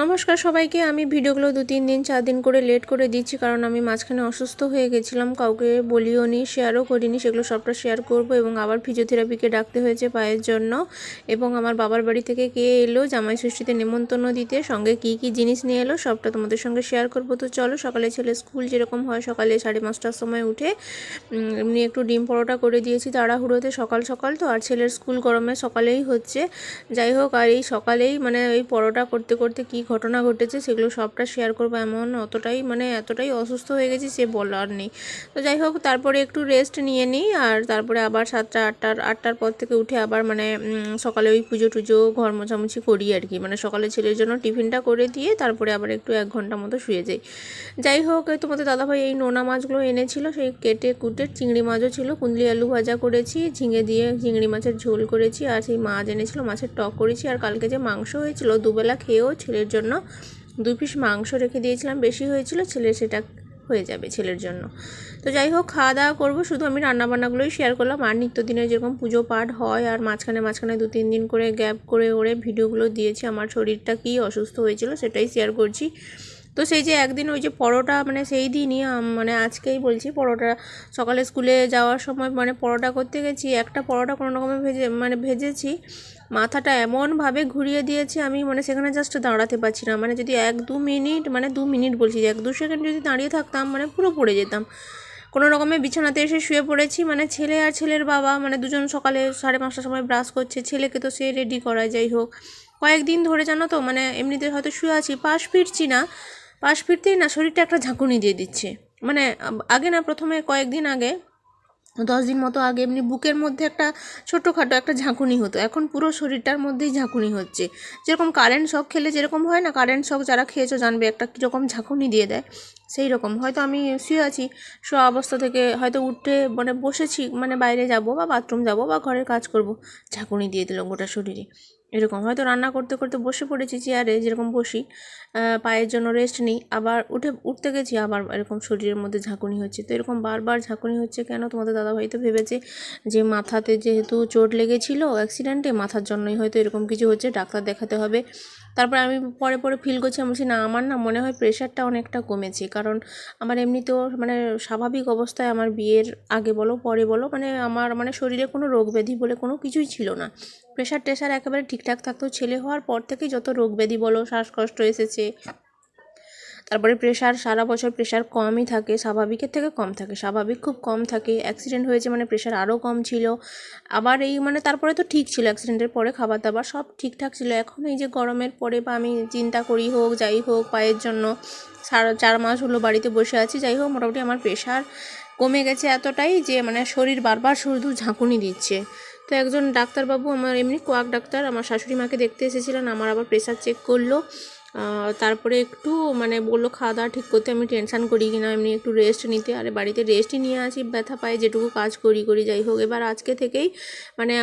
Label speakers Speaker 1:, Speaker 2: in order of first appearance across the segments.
Speaker 1: নমস্কার সবাইকে। আমি ভিডিওগুলো দু, তিন দিন, চার দিন করে লেট করে দিচ্ছি কারণ আমি মাঝখানে অসুস্থ হয়ে গেছিলাম। কাউকে বলিও নি শেয়ারও করিনি। সেগুলো সবটা শেয়ার করব এবং আবার ফিজিওথেরাপিকে ডাকতে হয়েছে পায়ের জন্য। এবং আমার বাবার বাড়ি থেকে কে এলো, জামাই ষষ্ঠীতে নেমন্তন্ন দিতে, সঙ্গে কি কি জিনিস নিয়ে এলো, সবটা তোমাদের সঙ্গে শেয়ার করব। তো চলো, সকালে ছেলে স্কুল যেরকম হয়, সকালে সাড়ে পাঁচটার সময় উঠে এমনি একটু ডিম পরোটা করে দিয়েছি তাড়াহুড়োতে সকাল সকাল। তো আর ছেলের স্কুল গরমে সকালেই হচ্ছে। যাই হোক, আর এই সকালেই মানে ওই পরোটা করতে করতে কি ঘটনা ঘটেছে, সেগুলো সবটা শেয়ার করব এমন অতটাই মানে এতটাই অসুস্থ হয়ে গেছি সে বলার নেই। তো যাই হোক, তারপরে একটু রেস্ট নিয়ে নিই, আর তারপরে আবার সাতটা, আটটার আটটার পর থেকে উঠে আবার মানে সকালে ওই পুজো টুজো, ঘর মোছামুছি করি আর কি। মানে সকালে ছেলের জন্য টিফিনটা করে দিয়ে তারপরে আবার একটু এক ঘণ্টা মতো শুয়ে যাই। যাই হোক তোমাদের দাদাভাই এই নোনা মাছগুলো এনেছিল, সেই কেটে কুটে চিংড়ি মাছও ছিল, কুন্দলি আলু ভাজা করেছি, ঝিঙে দিয়ে চিংড়ি মাছের ঝোল করেছি, আর সেই মাছ এনেছিল, মাছের টক করেছি, আর কালকে যে মাংস হয়েছিল দুবেলা খেয়েও ছেলের জন্য দু পিস মাংস রেখে দিয়েছিলাম, বেশি হয়েছিল ছেলে সেটা হয়ে যাবে ছেলের জন্য। তো যাই হোক, খাওয়া দাওয়া করব, শুধু আমি রান্নাবান্নাগুলোই শেয়ার করলাম। আর নিত্যদিনে যেরকম পুজো পাঠ হয়, আর মাঝখানে মাঝখানে দু তিন দিন করে গ্যাপ করে ওরে ভিডিওগুলো দিয়েছি, আমার শরীরটা কী অসুস্থ হয়েছিল সেটাই শেয়ার করছি। তো সেই যে একদিন ওই যে পরোটা মানে সেই দিনই মানে আজকেই বলছি পরোটা। সকালে স্কুলে যাওয়ার সময় মানে পরোটা করতে গেছি, একটা পরোটা কোনো রকমে ভেজে মানে ভেজেছি। মাথাটা এমনভাবে ঘুরিয়ে দিয়েছি আমি মানে সেখানে জাস্ট দাঁড়াতে পারছি না। মানে যদি এক দু মিনিট মানে দু মিনিট বলছি যে এক দু সেকেন্ড যদি দাঁড়িয়ে থাকতাম মানে পুরো পড়ে যেতাম। কোনো রকমে বিছানাতে এসে শুয়ে পড়েছি মানে ছেলে আর ছেলের বাবা মানে দুজন সকালে সাড়ে পাঁচটার সময় ব্রাশ করছে, ছেলেকে তো সে রেডি করা যাই হোক। কয়েকদিন ধরে জানো তো মানে এমনিতে হয়তো শুয়ে আছি, পাশ ফিরছি না। পাশ ফিরতেই না, শরীরটা একটা ঝাঁকুনি দিয়ে দিচ্ছে। মানে আগে না, প্রথমে কয়েকদিন আগে, দশ দিন মতো আগে, এমনি বুকের মধ্যে একটা ছোটোখাটো একটা ঝাঁকুনি হতো। এখন পুরো শরীরটার মধ্যেই ঝাঁকুনি হচ্ছে। যেরকম কারেন্ট শক খেলে যেরকম হয় না কারেন্ট শক যারা খেয়েছো জানবে, একটা কীরকম ঝাঁকুনি দিয়ে দেয়, সেই রকম। হয়তো আমি শুয়ে আছি, শোয়া অবস্থা থেকে হয়তো উঠে মানে বসেছি মানে বাইরে যাব বা বাথরুম যাব বা ঘরের কাজ করব, ঝাঁকুনি দিয়ে দিল গোটা শরীরে। এরকম। হয়তো রান্না করতে করতে বসে পড়েছি চেয়ারে যেরকম বসি পায়ের জন্য রেস্ট নিই, আবার উঠে, উঠতে গেছি, আবার এরকম শরীরের মধ্যে ঝাঁকুনি হচ্ছে। তো এরকম বারবার ঝাঁকুনি হচ্ছে কেন? তোমাদের দাদাভাই তো ভেবেছে যে মাথাতে যেহেতু চোট লেগেছিল অ্যাক্সিডেন্টে মাথার জন্যই হয়তো এরকম কিছু হচ্ছে, ডাক্তার দেখাতে হবে। তারপর আমি পরে পরে ফিল করছি, আমি বলছি, না, আমার না মনে হয় প্রেশারটা অনেকটা কমেছে। কারণ আমার এমনিতেও মানে স্বাভাবিক অবস্থায় আমার বিয়ের আগে বলো, পরে বলো মানে আমার মানে শরীরে কোনো রোগ ব্যাধি বলে কোনো কিছুই ছিল না। প্রেশার টেশার একেবারে ঠিকঠাক থাকতো, ছেলে হওয়ার পর থেকেই যত রোগ ব্যাধি বলো, শ্বাসকষ্ট এসেছে। তারপরে প্রেশার, সারা বছর প্রেশার কমই থাকে, স্বাভাবিকের থেকে কম থাকে, স্বাভাবিক খুব কম থাকে। অ্যাক্সিডেন্ট হয়েছে মানে প্রেশার আরও কম ছিল। আবার এই মানে তারপরে তো ঠিক ছিল অ্যাক্সিডেন্টের পরে খাবার দাবার সব ঠিকঠাক ছিল। এখন এই যে গরমের পরে বা আমি চিন্তা করি হোক, যাই হোক, পায়ের জন্য সারা চার মাস হলো বাড়িতে বসে আছি, যাই হোক, মোটামুটি আমার প্রেশার কমে গেছে এতটাই যে মানে শরীর বারবার শুধু ঝাঁকুনি দিচ্ছে। তো একজন ডাক্তারবাবু আমার এমনি কোয়াক ডাক্তার, আমার শাশুড়ি মাকে দেখতে এসেছিলেন, আমার আবার প্রেশার চেক করল। তারপরে একটু মানে বলল, খাওয়া দাওয়া ঠিক করতে আমি টেনশান করি কিনা, এমনি একটু রেস্ট নিতে। আরে বাড়িতে রেস্টই নিয়ে আসি, ব্যথা পাই যেটুকু কাজ করি করি, যাই হোক। এবার আজকে থেকেই মানে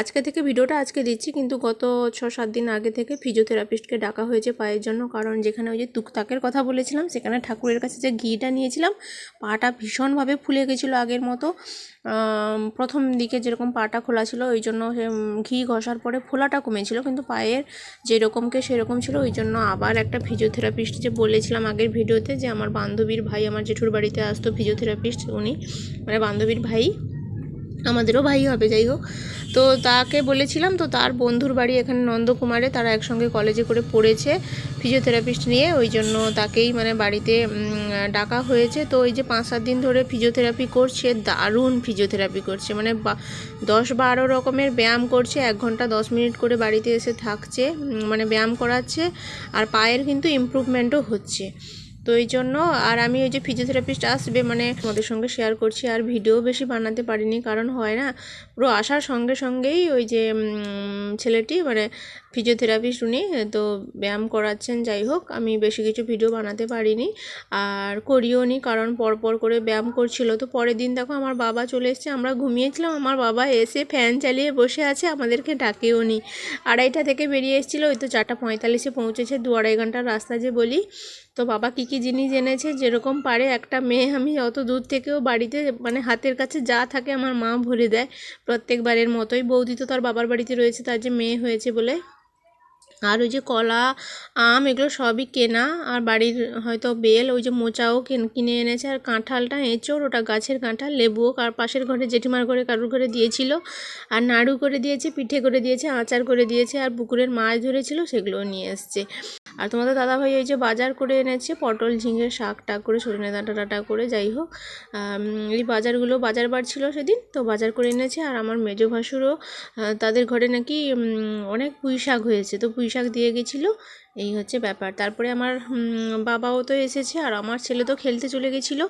Speaker 1: আজকে থেকে ভিডিওটা আজকে দিচ্ছি, কিন্তু গত ছ সাত দিন আগে থেকে ফিজিওথেরাপিস্টকে ডাকা হয়েছে পায়ের জন্য, কারণ যেখানে ওই যে তুকতাকের কথা বলেছিলাম, সেখানে ঠাকুরের কাছে যে ঘিটা নিয়েছিলাম, পাটা ভীষণভাবে ফুলে গেছিল আগের মতো। প্রথম দিকে যেরকম পাটা খোলা ছিল, ওই জন্য ঘি ঘষার পরে ফোলাটা কমেছিল, কিন্তু পায়ের যেরকমকে সেরকম ছিল, ওই জন্য আবার একটা ফিজিওথেরাপিস্ট যে বলেছিলাম আগের ভিডিওতে যে আমার বান্ধবীর ভাই, আমার জেঠুর বাড়িতে আসতো ফিজিওথেরাপিস্ট উনি। মানে বান্ধবীর ভাই আমাদেরও ভাই হবে, যাই হোক। তো তাকে বলেছিলাম, তো তার বন্ধুর বাড়ি এখানে নন্দকুমারে, তারা একসঙ্গে কলেজে করে পড়েছে ফিজিওথেরাপিস্ট নিয়ে। ওই জন্য তাকেই মানে বাড়িতে ডাকা হয়েছে। তো ওই যে পাঁচ সাত দিন ধরে ফিজিওথেরাপি করছে, দারুণ ফিজিওথেরাপি করছে। মানে দশ বারো রকমের ব্যায়াম করছে, এক ঘণ্টা দশ মিনিট করে বাড়িতে এসে থাকছে মানে ব্যায়াম করাচ্ছে। আর পায়ের কিন্তু ইমপ্রুভমেন্টও হচ্ছে। তো এই জন্য, আর আমি ওই যে ফিজিওথেরাপিস্ট আসবে মানে তোমাদের সঙ্গে শেয়ার করছি, আর ভিডিও বেশি বানাতে পারিনি, কারণ হয় না, পুরো আসার সঙ্গে সঙ্গেই ওই যে ছেলেটি মানে ফিজিওথেরাপিস্ট উনি তো ব্যায়াম করাচ্ছেন, যাই হোক, আমি বেশি কিছু ভিডিও বানাতে পারিনি। আর করিও নি, কারণ পরপর করে ব্যায়াম করছিল। তো পরের দিন দেখো, আমার বাবা চলে এসেছে, আমরা ঘুমিয়েছিলাম, আমার বাবা এসে ফ্যান চালিয়ে বসে আছে, আমাদেরকে ডাকেও নি। আড়াইটা থেকে বেরিয়ে এসেছিল, ওই তো চারটা পঁয়তাল্লিশে পৌঁছেছে, দু আড়াই ঘণ্টার রাস্তা যে বলি। তো বাবা কী কী জিনিস এনেছে, যেরকম পারে, একটা মেয়ে আমি অত দূর থেকেও বাড়িতে মানে হাতের কাছে যা থাকে আমার মা ভরে দেয়। প্রত্যেকবারের মতোই, বৌদি তো তার বাবার বাড়িতে রয়েছে, তার যে মেয়ে হয়েছে বলে। আর ওই যে কলা, আম এগুলো সবই কেনা। আর বাড়ির হয়তো বেল, ওই যে মোচাও কেন- এনেছে। আর কাঁঠালটা, এঁচোড়, ওটা গাছের কাঁঠাল লেবুও কার, পাশের ঘরে জেঠিমার ঘরে, কারুর ঘরে দিয়েছিল। আর নাড়ু করে দিয়েছে, পিঠে করে দিয়েছে, আচার করে দিয়েছে। আর পুকুরের মাছ ধরেছিল, সেগুলোও নিয়ে এসছে। আর তোমাদের দাদাভাই ওই যে বাজার করে এনেছে, পটল, ঝিঙে, শাক, টাক করে সজনে ডাঁটা টাটা করে, যাই হোক। এই বাজারগুলো বাজার বার ছিল সেদিন, তো বাজার করে এনেছে। আর আমার মেজো ভাসুরও তাদের ঘরে নাকি অনেক পুঁই শাক হয়েছে। তো পুঁই শাক দিয়ে গেছিল এই হচ্ছে ব্যাপার। তারপরে আমার বাবাও তো এসেছে আর আমার ছেলে তো খেলতে চলে গেছিল।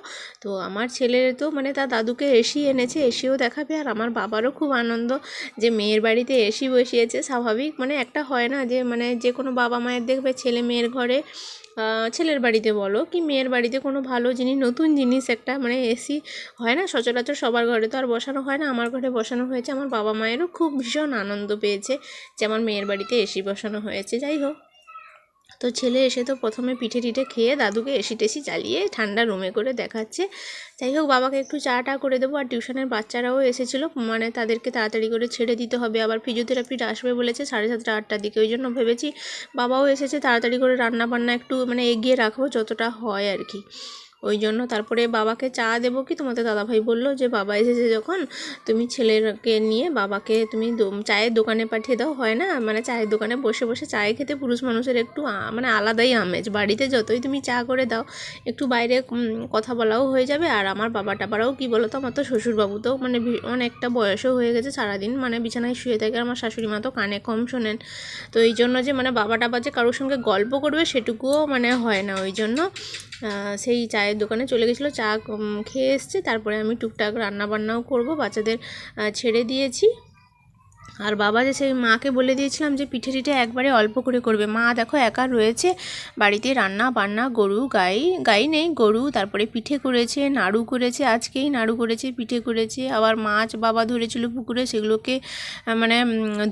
Speaker 1: তো আমার ছেলের তো মানে তার দাদুকে এসি এনেছে, এসিও দেখাবে আর আমার বাবারও খুব আনন্দ যে মেয়ের বাড়িতে এসি বসিয়েছে। স্বাভাবিক মানে একটা হয় না যে মানে যে কোনো বাবা মায়ের দেখবে ছেলে মেয়ের ঘরে ছেলের বাড়িতে বলো কি মেয়ের বাড়িতে কোনো ভালো জিনিস, নতুন জিনিস একটা মানে এসি হয় না। সচরাচর সবার ঘরে তো আর বসানো হয় না, আমার ঘরে বসানো হয়েছে। আমার বাবা মায়েরও খুব ভীষণ আনন্দ পেয়েছে যে আমার মেয়ের বাড়িতে এসি বসানো হয়েছে। যাই হোক। তো ছেলে এসে তো প্রথমে পিঠে টিঠে খেয়ে দাদুকে এসি টেসি চালিয়ে ঠান্ডা রুমে করে দেখাচ্ছে। যাই হোক, বাবাকে একটু চা টা করে দেবো আর টিউশনের বাচ্চারাও এসেছিল। মানে তাদেরকে তাড়াতাড়ি করে ছেড়ে দিতে হবে। আবার ফিজিওথেরাপিটা আসবে বলেছে সাড়ে সাতটা, আটটার দিকে। ওই জন্য ভেবেছি বাবাও এসেছে, তাড়াতাড়ি করে রান্না বান্না একটু মানে এগিয়ে রাখব, যতটা হয় আর কি। ওই জন্য তারপরে বাবাকে চা দেবো কি? তোমাদের দাদাভাই বলল যে, বাবা এসেছে যখন, তুমি ছেলেকে নিয়ে বাবাকে তুমি চায়ের দোকানে পাঠিয়ে দাও। হয় না? মানে চায়ের দোকানে বসে বসে চায়ে খেতে পুরুষ মানুষের একটু মানে আলাদাই আমেজ। বাড়িতে যতই তুমি চা করে দাও, একটু বাইরে কথা বলাও হয়ে যাবে। আর আমার বাবা টাবারাও কী বলো তো আমার তো শ্বশুরবাবু তো মানে অনেকটা বয়সও হয়ে গেছে সারাদিন। মানে বিছানায় শুয়ে থাকে আমার শাশুড়ি মা তো কানে কম শোনেন। তো এই জন্য যে মানে বাবা টাবা যে কারোর সঙ্গে গল্প করবে সেটুকুও মানে হয় না। ওই জন্য সেই চায়ের দোকানে চলে গেছিল, চা খেয়ে এসছে। তারপরে আমি টুকটাক রান্না বান্নাও করব, বাচ্চাদের ছেড়ে দিয়েছি। আর বাবা যে সেই মাকে বলে দিয়েছিলাম যে পিঠে টিঠে একবারে অল্প করে করবে। মা দেখো একা রয়েছে, বাড়িতে রান্না বান্না, গরু গাই গাই নেই, গরু তারপরে পিঠে করেছে, নাড়ু করেছে, আজকেই নাড়ু করেছে, পিঠে করেছে, আবার মাছ বাবা ধরেছিল পুকুরে, সেগুলোকে মানে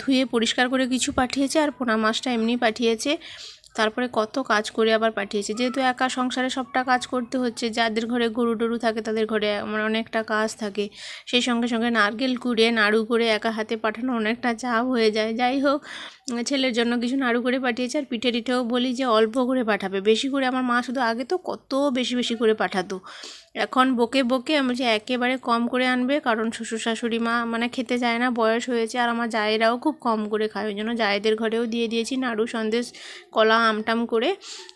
Speaker 1: ধুয়ে পরিষ্কার করে কিছু পাঠিয়েছে, আর পোনা মাছটা এমনি পাঠিয়েছে। তারপরে কত কাজ করে আবার পাঠিয়েছে। যেহেতু একা সংসারে সবটা কাজ করতে হচ্ছে, যাদের ঘরে গরু টরু থাকে তাদের ঘরে আমার অনেকটা কাজ থাকে। সেই সঙ্গে সঙ্গে নারকেল কুড়ে, নাড়ু করে একা হাতে পাঠানো অনেকটা চাপ হয়ে যায়। যাই হোক, ছেলের জন্য কিছু নাড়ু করে পাঠিয়েছে আর পিঠে টিঠেও বলি যে অল্প করে পাঠাবে। বেশি করে আমার মা শুধু আগে তো কত বেশি বেশি করে পাঠাতো। এখন বকে বকে আমি বলছি, একেবারে কম করে আনবে, কারণ শ্বশুর শাশুড়ি মা মানে খেতে যায় না, বয়স হয়েছে আর আমার জায়েরাও খুব কম করে খায়, ওই জন্য জায়েদের ঘরেও দিয়ে দিয়েছি নাড়ু, সন্দেশ, কলা, আমটাম করে।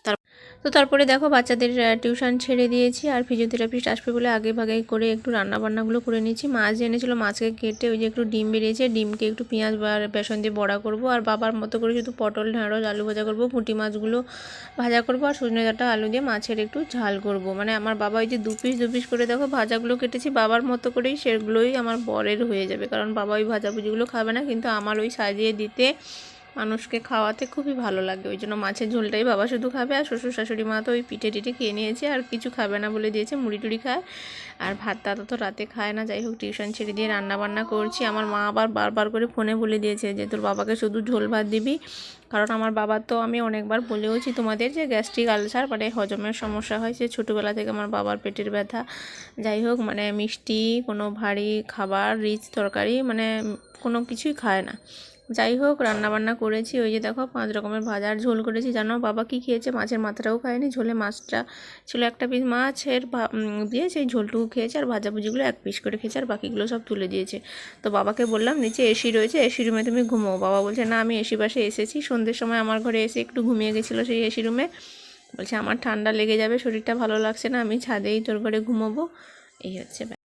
Speaker 1: তার তো তারপরে দেখো বাচ্চাদের টিউশন ছেড়ে দিয়েছি আর ফিজিওথেরাপিস্ট আসবে বলে আগে ভাগে করে একটু রান্না বান্নাগুলো করে নিয়েছি। মাছ এনেছিলো, মাছকে কেটে ওই যে একটু ডিম বেরিয়েছে, ডিমকে একটু পেঁয়াজ বা বেসন দিয়ে বড়া করব আর বাবার মতো করে শুধু পটল, ঢেঁড়স, আলু ভাজা করব পুঁটি মাছগুলো ভাজা করব আর সজনে ডাঁটা, আলু দিয়ে মাছের একটু ঝাল করব। মানে আমার বাবা ওই যে দু পিস দু পিস করে দেখো ভাজাগুলো কেটেছি, বাবার মতো করেই সেগুলোই আমার বরের হয়ে যাবে। কারণ বাবা ওই ভাজাভুজিগুলো খাবে না, কিন্তু আমার ওই সাজিয়ে দিতে মানুষকে খাওয়াতে খুবই ভালো লাগে। ওই জন্য মাছের ঝোলটাই বাবা শুধু খাবে আর শ্বশুর শাশুড়ি মা তো ওই পিঠে টিঠে খেয়ে নিয়েছে আর কিছু খাবে না বলে দিয়েছে, মুড়ি টুড়ি খায়। আর ভাত টাত তো রাতে খায় না, যাই হোক টিউশন ছেড়ে দিয়ে রান্না বান্না করছি। আমার মা আবার বারবার করে ফোনে বলে দিয়েছে যে, তোর বাবাকে শুধু ঝোল ভাত দিবি? কারণ আমার বাবার তো আমি অনেকবার বলেওছি তোমাদের যে গ্যাস্ট্রিক আলসার মানে হজমের সমস্যা হয়, সে ছোটোবেলা থেকে আমার বাবার পেটের ব্যথা। যাই হোক মানে মিষ্টি, কোনো ভারী খাবার, রিচ তরকারি মানে কোনো কিছুই খায় না। যাই হোক রান্না বান্না করেছি। ওই যে দেখো, পাঁচ রকমের ভাজার ঝোল করেছি। জানো, বাবা কি খেয়েছে? মাছের মাথাটাও খায়নি, ঝোলে মাছটা ছিল একটা পিস মাছের দিয়ে সেই ঝোলটুকু খেয়েছে আর ভাজাভুজিগুলো এক পিস করে খেয়েছে আর বাকিগুলো সব তুলে দিয়েছে। তো বাবাকে বললাম, নিচে এসি রয়েছে এসি রুমে তুমি ঘুমো। বাবা বলছে, না, আমি এসি পাশে এসেছি। সন্ধ্যের সময় আমার ঘরে এসে একটু ঘুমিয়ে গেছিল সেই এসি রুমে বলছে, আমার ঠান্ডা লেগে যাবে, শরীরটা ভালো লাগছে না, আমি ছাদেই তোর ঘরে ঘুমোবো। এই হচ্ছে।